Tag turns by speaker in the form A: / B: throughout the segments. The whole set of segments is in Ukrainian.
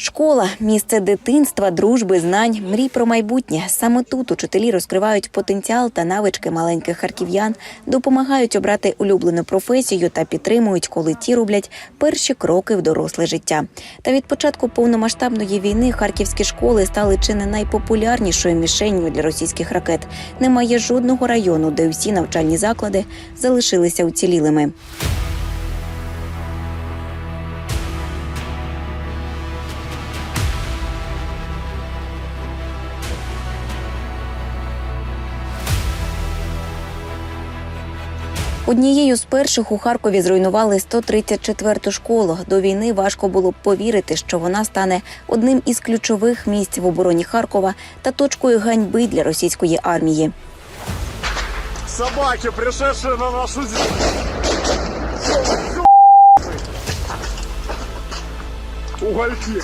A: Школа місце дитинства, дружби, знань, мрій про майбутнє. Саме тут учителі розкривають потенціал та навички маленьких харків'ян, допомагають обрати улюблену професію та підтримують, коли ті роблять перші кроки в доросле життя. Та від початку повномасштабної війни харківські школи стали чи не найпопулярнішою мішенню для російських ракет. Немає жодного району, де всі навчальні заклади залишилися уцілілими. Однією з перших у Харкові зруйнували 134-ту школу. До війни важко було повірити, що вона стане одним із ключових місць в обороні Харкова та точкою ганьби для російської армії.
B: Собаки, пришедшие на нашу землю. Угольки.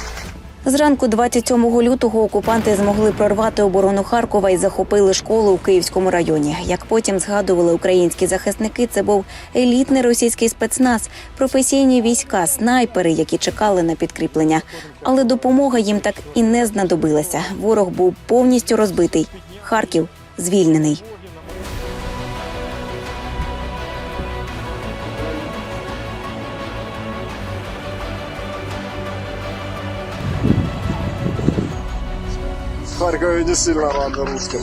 A: Зранку 27 лютого окупанти змогли прорвати оборону Харкова і захопили школу у Київському районі. Як потім згадували українські захисники, це був елітний російський спецназ, професійні війська, снайпери, які чекали на підкріплення. Але допомога їм так і не знадобилася. Ворог був повністю розбитий. Харків звільнений.
B: В Харькове не сильно рады русским.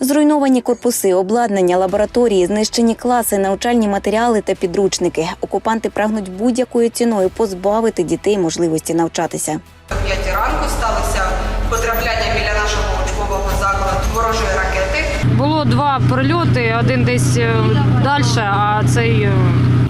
A: Зруйновані корпуси, обладнання, лабораторії, знищені класи, навчальні матеріали та підручники. Окупанти прагнуть будь-якою ціною позбавити дітей можливості навчатися.
C: О 5 ранку сталося потрапляння біля нашого учбового закладу ворожої ракети.
D: Було два прильоти, один десь далі, а цей е,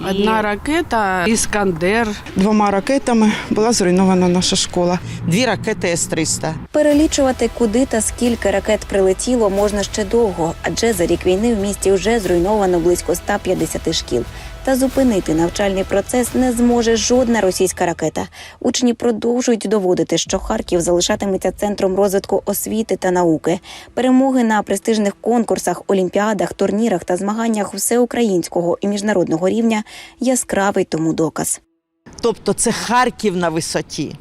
E: Одна ракета Іскандер.
F: Двома ракетами була зруйнована наша школа.
G: Дві ракети С-300.
A: Перелічувати, куди та скільки ракет прилетіло, можна ще довго, адже за рік війни в місті вже зруйновано близько 150 шкіл. Та зупинити навчальний процес не зможе жодна російська ракета. Учні продовжують доводити, що Харків залишатиметься центром розвитку освіти та науки. Перемоги на престижних конкурсах, олімпіадах, турнірах та змаганнях всеукраїнського і міжнародного рівня яскравий тому доказ.
G: Тобто це Харків на висоті.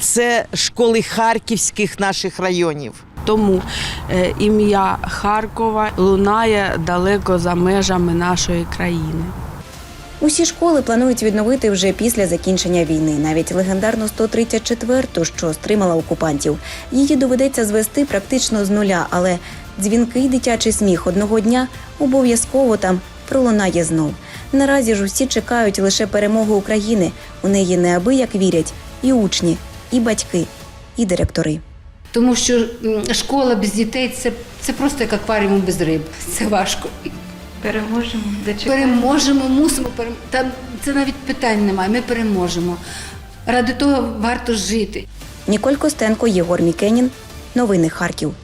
G: Це школи харківських наших районів.
E: Тому е, ім'я Харкова лунає далеко за межами нашої країни.
A: Усі школи планують відновити вже після закінчення війни. Навіть легендарну 134-ту, що стримала окупантів. Її доведеться звести практично з нуля, але дзвінкий дитячий сміх одного дня обов'язково там пролунає знов. Наразі ж усі чекають лише перемоги України. У неї неабияк вірять і учні, і батьки, і директори.
H: Тому що школа без дітей це, це просто як акваріум без риб. Це важко.
I: Переможемо, дочекаємо.
H: Переможемо, мусимо перем... Там це навіть питань немає. Ми переможемо. Ради того варто жити.
A: Ніколь Костенко, Єгор Мікенін. Новини Харків.